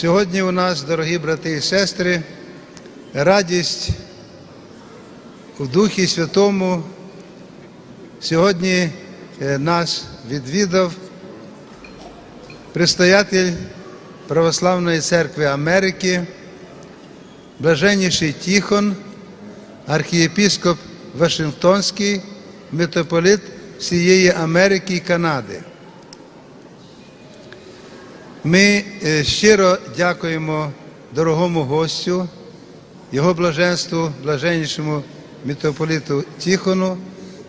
Сьогодні у нас, дорогі брати і сестри, радість в Духі Святому. Сьогодні е, нас відвідав предстоятель Православної церкви Америки, блаженніший Тіхон, архієпіскоп Вашингтонський, митрополит всієї Америки і Канади. Ми е, щиро дякуємо дорогому гостю, його блаженству, блаженнішому митрополіту Тихону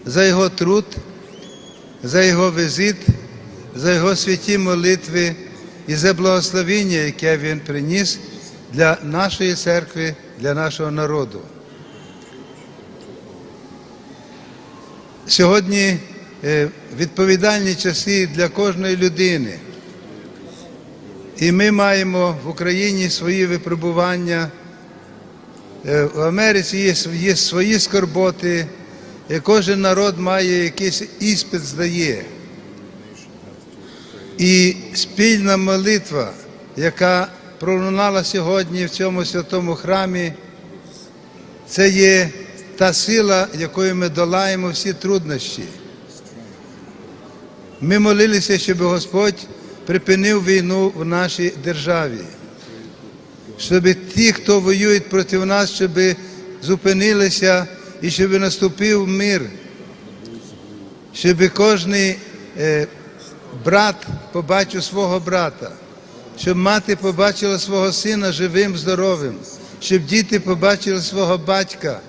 за його труд, за його візит, за його святі молитви і за благословення, яке він приніс для нашої церкви, для нашого народу. Сьогодні е, відповідальні часи для кожної людини. І ми маємо в Україні свої випробування. Е, В Америці є, є свої скорботи, і кожен народ має якийсь іспит здає. І спільна молитва, яка пролунала сьогодні в цьому святому храмі, це є та сила, якою ми долаємо всі труднощі. Ми молилися, щоб Господь припинив війну в нашій державі, щоб ті, хто воюють проти нас, щоб зупинилися і щоб наступив мир, щоб кожен брат побачив свого брата, щоб мати побачила свого сина живим, здоровим, щоб діти побачили свого батька,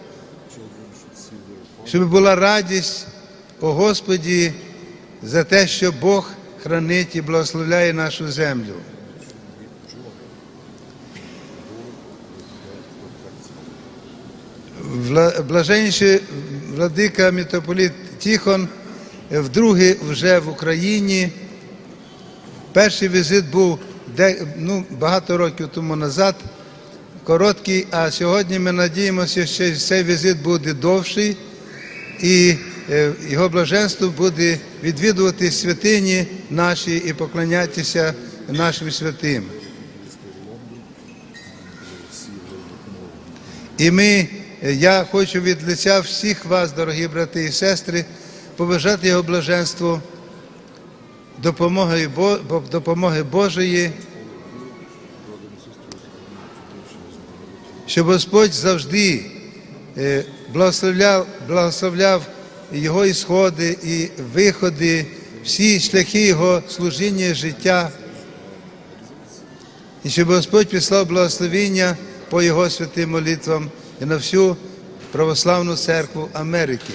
щоб була радість у Господі за те, що Бог хранить і благословляє нашу землю. Блаженніший владика митрополіт Тихон е, вдруге вже в Україні. Перший візит був ну, багато років тому назад, короткий, а сьогодні ми надіємося, що цей візит буде довший і його блаженство буде відвідувати святині наші і поклонятися нашим святим. І ми, е, я хочу від лиця всіх вас, дорогі брати і сестри, побажати його блаженству, допомоги, допомоги Божої, щоб Господь завжди е, благословляв, благословляв його ісходи і виходи, всі шляхи його служіння і життя. І щоб Господь післав благословіння по Його святим молитвам і на всю православну церкву Америки.